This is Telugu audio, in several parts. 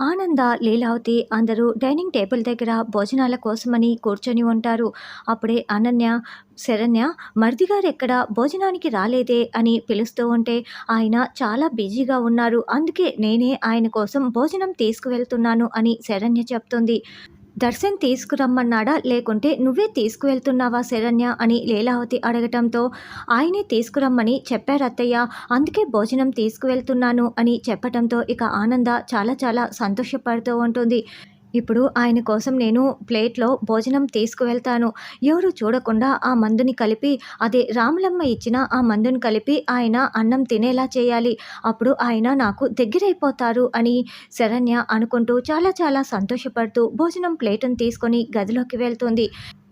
ఆనంద లీలావతి అందరూ డైనింగ్ టేబుల్ దగ్గర భోజనాల కోసమని కూర్చొని ఉంటారు. అప్పుడే అనన్య శరణ్య మరిది గారు ఎక్కడ భోజనానికి రాలేదే అని పిలుస్తూ ఉంటే ఆయన చాలా బిజీగా ఉన్నారు. అందుకే నేనే ఆయన కోసం భోజనం తీసుకువెళ్తున్నాను అని శరణ్య చెప్తుంది. దర్శన్ తీసుకురమ్మన్నాడా? లేకుంటే నువ్వే తీసుకువెళ్తున్నావా శరణ్య? అని లీలావతి అడగటంతో ఆయనే తీసుకురమ్మని చెప్పారు అత్తయ్య. అందుకే భోజనం తీసుకువెళ్తున్నాను అని చెప్పటంతో ఇక ఆనంద చాలా చాలా సంతోషపడుతూ ఉంటుంది. ఇప్పుడు ఆయన కోసం నేను ప్లేట్లో భోజనం తీసుకువెళ్తాను. ఎవరు చూడకుండా ఆ మందుని కలిపి అదే రాములమ్మ ఇచ్చిన ఆ మందుని కలిపి ఆయన అన్నం తినేలా చేయాలి. అప్పుడు ఆయన నాకు దగ్గరైపోతారు అని శరణ్య అనుకుంటూ చాలా చాలా సంతోషపడుతూ భోజనం ప్లేటును తీసుకొని గదిలోకి వెళ్తుంది.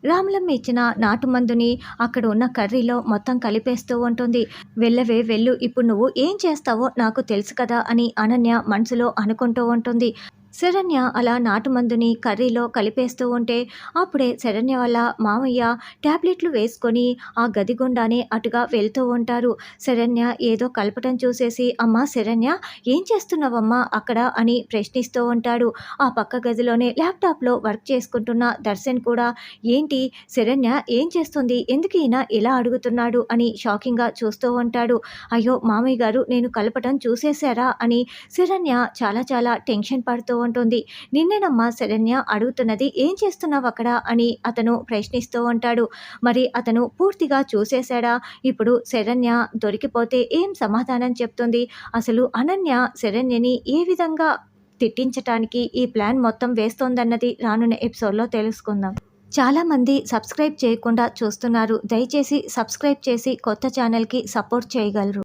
రాములమ్మ ఇచ్చిన నాటు మందుని అక్కడ ఉన్న కర్రీలో మొత్తం కలిపేస్తూ ఉంటుంది. వెళ్ళవే వెళ్ళు ఇప్పుడు నువ్వు ఏం చేస్తావో నాకు తెలుసు కదా అని అనన్య మనసులో అనుకుంటూ ఉంటుంది. శరణ్య అలా నాటు మందుని కర్రీలో కలిపేస్తూ ఉంటే అప్పుడే శరణ్య వల్ల మామయ్య ట్యాబ్లెట్లు వేసుకొని ఆ గది గుండానే అటుగా వెళ్తూ ఉంటారు. శరణ్య ఏదో కలపటం చూసేసి అమ్మ శరణ్య ఏం చేస్తున్నావమ్మా అక్కడ? అని ప్రశ్నిస్తూ ఉంటాడు. ఆ పక్క గదిలోనే ల్యాప్టాప్లో వర్క్ చేసుకుంటున్న దర్శన్ కూడా ఏంటి శరణ్య ఏం చేస్తుంది? ఎందుకు ఈయన ఇలా అడుగుతున్నాడు? అని షాకింగ్గా చూస్తూ ఉంటాడు. అయ్యో మామయ్య గారు నేను కలపటం చూసేశారా? అని శరణ్య చాలా చాలా టెన్షన్ పడుతూ ఉంటుంది. నిన్నేనమ్మా శరణ్య అడుగుతున్నది ఏం చేస్తున్నావు అక్కడ? అని అతను ప్రశ్నిస్తూ ఉంటాడు. మరి అతను పూర్తిగా చూసేశాడా? ఇప్పుడు శరణ్య దొరికిపోతే ఏం సమాధానం చెప్తుంది? అసలు అనన్య శరణ్యని ఏ విధంగా తిట్టించటానికి ఈ ప్లాన్ మొత్తం వేస్తోందన్నది రానున్న ఎపిసోడ్లో తెలుసుకుందాం. చాలామంది సబ్స్క్రైబ్ చేయకుండా చూస్తున్నారు. దయచేసి సబ్స్క్రైబ్ చేసి కొత్త ఛానల్కి సపోర్ట్ చేయగలరు.